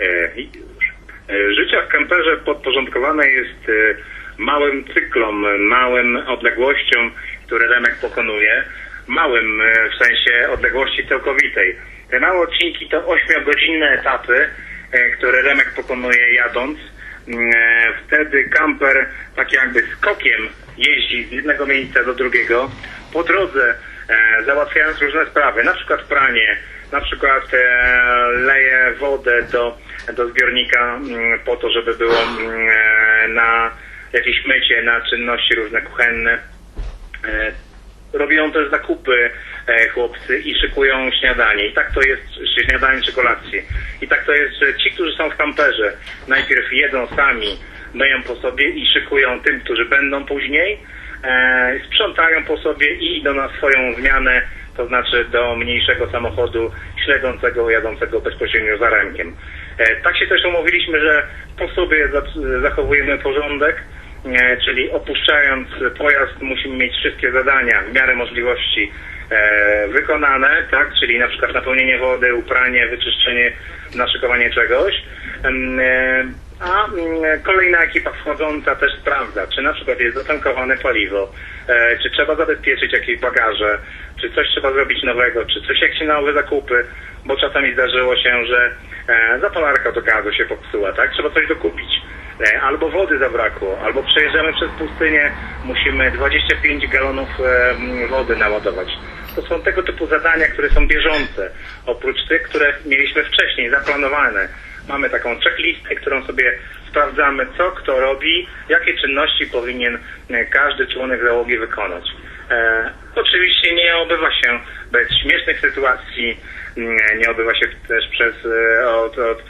E. E, Życie w kamperze podporządkowane jest e, małym cyklom, małym odległościom, które Remek pokonuje. Małym w sensie odległości całkowitej. Te małe odcinki to 8-godzinne etapy, które Remek pokonuje jadąc. Mm, Wtedy kamper tak jakby skokiem jeździ z jednego miejsca do drugiego. Po drodze załatwiając różne sprawy, na przykład pranie, na przykład e, leje wodę do, do zbiornika mm, po to, żeby było mm, e, na jakieś mycie, na czynności różne kuchenne. E, robią też zakupy e, chłopcy i szykują śniadanie. I tak to jest, czy śniadanie czy kolację. I tak to jest, że ci, którzy są w kamperze, najpierw jedzą sami, myją po sobie i szykują tym, którzy będą później, e, sprzątają po sobie i idą na swoją zmianę, to znaczy do mniejszego samochodu śledzącego, jadącego bezpośrednio za Remkiem. E, tak się też umówiliśmy, że po sobie za- zachowujemy porządek, E, czyli opuszczając pojazd musimy mieć wszystkie zadania w miarę możliwości e, wykonane, tak, czyli na przykład napełnienie wody, upranie, wyczyszczenie, naszykowanie czegoś. A mm, kolejna ekipa wchodząca też sprawdza, czy na przykład jest zatankowane paliwo, e, czy trzeba zabezpieczyć jakieś bagaże, czy coś trzeba zrobić nowego, czy coś jakieś nowe zakupy, bo czasami zdarzyło się, że e, zapalarka do gazu się popsuła, tak? Trzeba coś dokupić. E, albo wody zabrakło, albo przejeżdżamy przez pustynię, musimy 25 galonów wody naładować. To są tego typu zadania, które są bieżące, oprócz tych, które mieliśmy wcześniej zaplanowane. Mamy taką checklistę, którą sobie sprawdzamy, co kto robi, jakie czynności powinien e, każdy członek załogi wykonać. E, oczywiście nie obywa się bez śmiesznych sytuacji, nie obywa się też przez e, od, od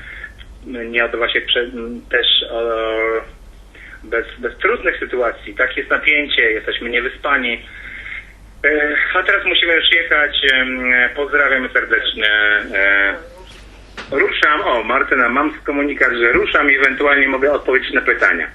nie odbywa się prze, też o, bez, bez trudnych sytuacji. Tak jest napięcie, jesteśmy niewyspani. E, A teraz musimy już jechać. Em, Pozdrawiamy serdecznie. Ruszam. O, Martyna, mam komunikat, że ruszam i ewentualnie mogę odpowiedzieć na pytania.